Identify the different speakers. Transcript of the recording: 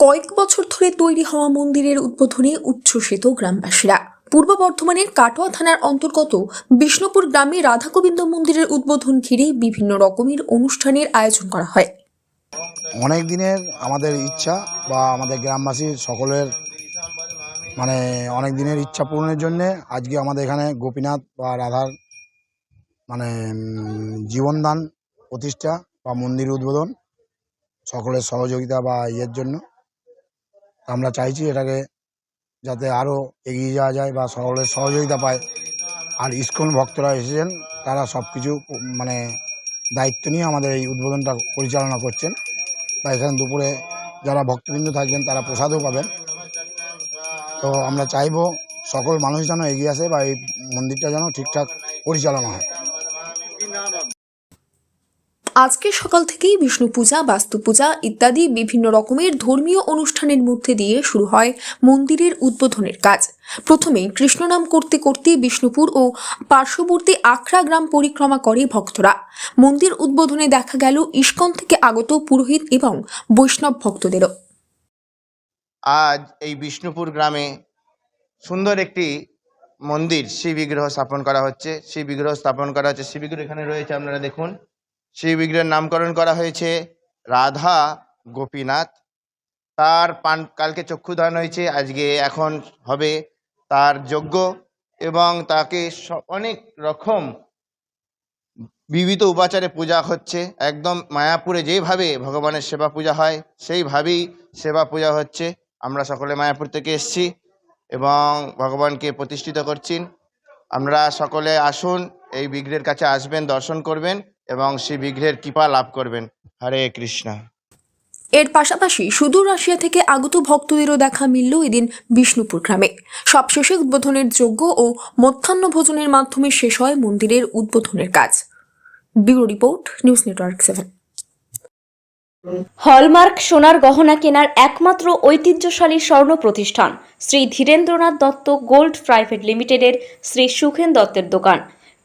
Speaker 1: কয়েক বছর ধরে তৈরি হওয়া মন্দিরের উদ্বোধনে উচ্ছ্বসিত গ্রামবাসীরা। পূর্ব বর্ধমানের কাটোয়া থানার অন্তর্গত বিষ্ণুপুর গ্রামে রাধা গোবিন্দ মন্দিরের উদ্বোধন ঘিরে বিভিন্ন রকমের অনুষ্ঠানের আয়োজন করা হয়।
Speaker 2: অনেক দিনের আমাদের ইচ্ছা বা আমাদের গ্রামবাসীর সকলের মানে অনেক দিনের ইচ্ছা পূরণের জন্যে আজকে আমাদের এখানে গোপীনাথ বা রাধার মানে জীবনদান প্রতিষ্ঠা বা মন্দির উদ্বোধন সকলের সহযোগিতা বা ইয়ের জন্য। আমরা চাইছি এটাকে যাতে আরও এগিয়ে যাওয়া যায় বা সকলের সহযোগিতা পায়। আর ইস্কন ভক্তরা এসেছেন, তারা সব কিছু মানে দায়িত্ব নিয়ে আমাদের এই উদ্বোধনটা পরিচালনা করছেন। বা এখানে দুপুরে যারা ভক্তবৃন্দ থাকবেন, তারা প্রসাদও পাবেন। তো আমরা চাইব সকল মানুষ যেন এগিয়ে আসে বা এই মন্দিরটা যেন ঠিকঠাক পরিচালনা হয়।
Speaker 1: আজকে সকাল থেকেই বিষ্ণু পূজা, বাস্তু পূজা ইত্যাদি বিভিন্ন রকমের ধর্মীয় অনুষ্ঠানের মধ্যে দিয়ে শুরু হয় মন্দিরের উদ্বোধনের কাজ। প্রথমে কৃষ্ণনাম করতে করতে বিষ্ণুপুর ও পার্শ্ববর্তী আখড়া গ্রাম পরিক্রমা করে ভক্তরা। মন্দির উদ্বোধনে দেখা গেল ইস্কন থেকে আগত পুরোহিত এবং বৈষ্ণব ভক্তদেরও।
Speaker 3: আজ এই বিষ্ণুপুর গ্রামে সুন্দর একটি মন্দির শিব বিগ্রহ স্থাপন করা হচ্ছে। শিব বিগ্রহ স্থাপন করা হচ্ছে। শিব বিগ্রহ এখানে রয়েছে, আপনারা দেখুন। শিব বিগ্রহের নামকরণ করা হয়েছে রাধা গোপীনাথ। তার পান, কালকে চক্ষু চক্ষুদান হয়েছে, আজকে এখন হবে তার যজ্ঞ এবং তাকে অনেক রকম বিবিধ উপাচারে পূজা হচ্ছে। একদম মায়াপুরে যেভাবে ভগবানের সেবা পূজা হয়, সেইভাবেই সেবা পূজা হচ্ছে। আমরা সকলে মায়াপুর থেকে এসেছি এবং ভগবানকে প্রতিষ্ঠিত করছেন আমরা সকলে আসুন, এই বিগ্রহের কাছে আসবেন, দর্শন করবেন। এবং সেই বিগ্রহের কৃপা লাভ করবেন। হরে কৃষ্ণ।
Speaker 1: এর পাশাপাশি সুদূর রাশিয়া থেকে আগত ভক্তদেরও দেখা মিলল এদিন বিষ্ণুপুর গ্রামে। সবশেষে উদ্বোধনের যোগ্য ও মধ্যাহ্ন ভোজনের মাধ্যমে শেষ হয় মন্দিরের উদ্বোধনের কাজ। Bureau report news network seven.
Speaker 4: Hallmark সোনার গহনা কেনার একমাত্র ঐতিহ্যশালী স্বর্ণ প্রতিষ্ঠান শ্রী ধীরেন্দ্রনাথ দত্ত গোল্ড প্রাইভেট লিমিটেডের শ্রী সুখেন দত্তের দোকান।